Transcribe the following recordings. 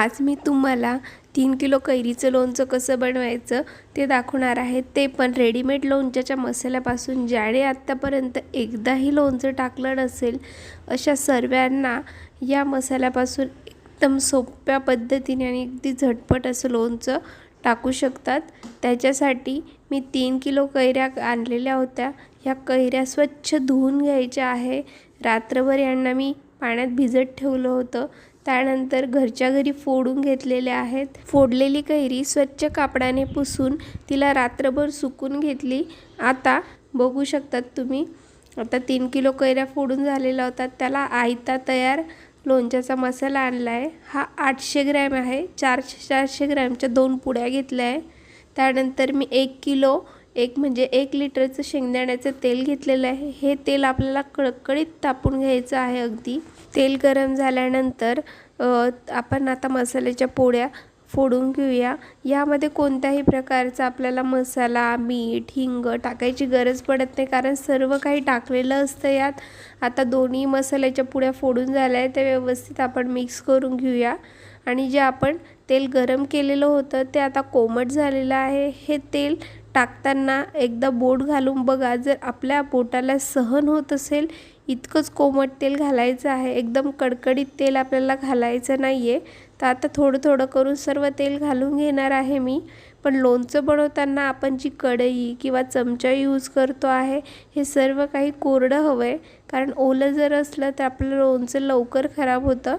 आज मी तुम्हाला तीन किलो कैरीचं लोणचं कसं बनवायचं ते दाखवणार आहे. ते पण रेडीमेड लोणच्याच्या मसाल्यापासून ज्याने आत्तापर्यंत एकदाही लोणचं टाकलं नसेल अशा सर्वांना या मसाल्यापासून एकदम सोप्या पद्धतीने आणि अगदी झटपट असं लोणचं टाकू शकतात. त्याच्यासाठी मी तीन किलो कैऱ्या आणलेल्या होत्या. ह्या कैऱ्या स्वच्छ धुवून घ्यायच्या आहे. रात्रभर यांना मी पाण्यात भिजत ठेवलं होतं. त्यानंतर घरच्या घरी फोडून घेतलेल्या आहेत. फोडलेली कैरी स्वच्छ कापडाने पुसून तिला रात्रभर सुकून घेतली. आता बघू शकतात तुम्ही आता तीन किलो कैऱ्या फोडून झालेल्या होतात. त्याला आयता तयार लोणच्याचा मसाला आणला आहे हा आठशे ग्रॅम आहे. चारशे चारशे ग्रॅमच्या दोन पुड्या घेतल्या आहे. त्यानंतर मी एक किलो एक म्हणजे एक लिटरचं शेंगदाण्याचं तेल घेतलेलं आहे. हे तेल आपल्याला कडकडीत तापून घ्यायचं आहे अगदी. तेल गरम झाल्यानंतर आपण आता मसाल्याच्या पोळ्या फोडून घेऊया. यामध्ये कोणत्याही प्रकारचा आपल्याला मसाला मीठ हिंग टाकायची गरज पडत नाही कारण सर्व काही टाकलेलं असतं यात. आता दोन्ही मसाल्याच्या पुड्या फोडून झाल्या आहे त्या व्यवस्थित आपण मिक्स करून घेऊया. आणि जे आपण तेल गरम केलेलं होतं ते आता कोमट झालेलं आहे. हे तेल टाकताना एकदा बोट घालून बघा जर आपल्या बोटाला सहन होत असेल इतकंच कोमट तेल घालायचं आहे. एकदम कडकडीत तेल आपल्याला घालायचं नाही आहे तर आता थोडं थोडं करून सर्व तेल घालून घेणार आहे मी. पण लोणचं बनवताना आपण जी कढई किंवा चमचा यूज करतो आहे हे सर्व काही कोरडं हवं आहे कारण ओलं जर असलं तर आपलं लोणचं लवकर खराब होतं.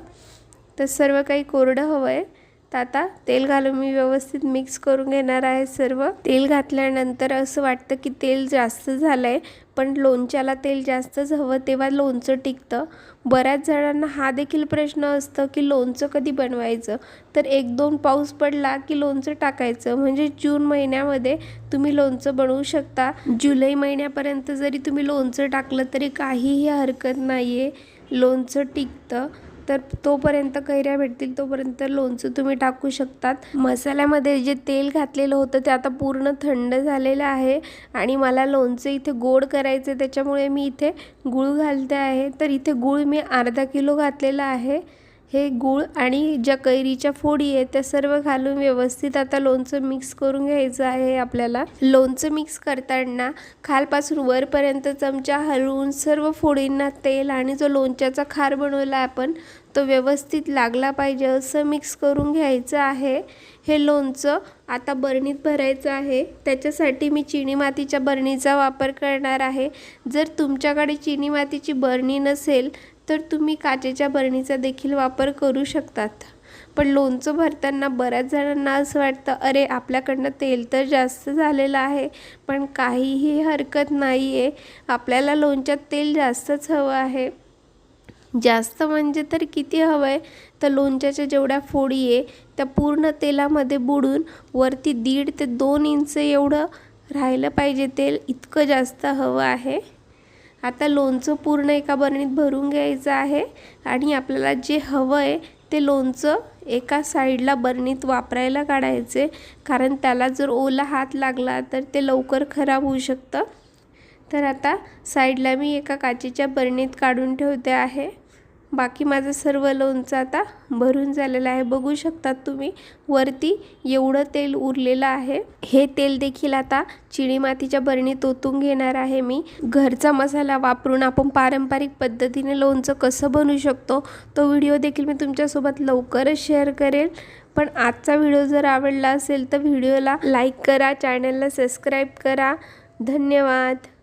तर सर्व काही कोरडं हवं आहे तर आता तेल घालून मी व्यवस्थित मिक्स करून घेणार आहे सर्व. तेल घातल्यानंतर असं वाटतं की तेल जास्त झालं आहे पण लोणच्याला तेल जास्तच हवं तेव्हा लोणचं टिकतं. बऱ्याच जणांना हा देखील प्रश्न असतं की लोणचं कधी बनवायचं? तर एक दोन पाऊस पडला की लोणचं टाकायचं. म्हणजे जून महिन्यामध्ये तुम्ही लोणचं बनवू शकता. जुलै महिन्यापर्यंत जरी तुम्ही लोणचं टाकलं तरी काहीही हरकत नाही आहे लोणचं टिकतं. तर तोपर्यंत कैऱ्या भेटतील तोपर्यंत लोणचं तुम्ही टाकू शकतात. मसाल्यामध्ये जे तेल घातलेलं होतं ते आता पूर्ण थंड झालेलं आहे आणि मला लोणचं इथे गोड करायचं त्याच्यामुळे मी इथे गूळ घालते आहे. तर इथे गूळ मी अर्धा किलो घातलेला आहे. हे गूळ आणि ज्या कैरीच्या फोडी आहेत त्या सर्व घालून व्यवस्थित आता लोणचं मिक्स करून घ्यायचं आहे आपल्याला. लोणचं मिक्स करताना खालपासून वरपर्यंत चमचा हलवून सर्व फोडींना तेल आणि जो लोणच्याचा खार बनवला आपण तो व्यवस्थित लागला पाहिजे असं मिक्स करून घ्यायचं आहे. हे लोणचं आता बरणीत भरायचं आहे. त्याच्यासाठी मी चिनी मातीच्या बरणीचा वापर करणार आहे. जर तुमच्याकडे चिनी मातीची बरणी नसेल तर तुम्ही काचेच्या बरणीचा देखील वापर करू शकतात. पण लोणचं भरताना बऱ्याच जणांना असं वाटतं अरे आपल्याकडनं तेल तर जास्त झालेलं आहे पण काहीही हरकत नाही आहे आपल्याला लोणच्यात तेल जास्तच हवं आहे. जास्त म्हणजे तर किती हवं आहे तर लोणच्याच्या जेवढ्या फोडी आहे त्या पूर्ण तेलामध्ये बुडून वरती दीड ते दोन इंच एवढं राहिलं पाहिजे तेल इतकं जास्त हवं आहे? आता लोणचं पूर्ण एका बरणीत भरून घ्यायचं आहे आणि आपल्याला जे हवं आहे ते लोणचं एका साईडला बरणीत वापरायला काढायचे. कारण त्याला जर ओला हात लागला तर ते लवकर खराब होऊ शकतं. तर आता साईडला मी एका काचेच्या बरणीत काढून ठेवते आहे. बाकी माझं सर्व लोणचं आता भरून झालेलं आहे. बघू शकतात तुम्ही वरती एवढं तेल उरलेलं आहे. हे तेल देखील आता चिणी मातीच्या बरणीत ओतून घेणार आहे मी. घरचा मसाला वापरून आपण पारंपरिक पद्धतीने लोणचं कसं बनवू शकतो तो व्हिडिओ देखील मी तुमच्यासोबत लवकरच शेअर करेल. पण आजचा व्हिडिओ जर आवडला असेल तर व्हिडिओला लाईक करा चॅनलला सबस्क्राईब करा. धन्यवाद.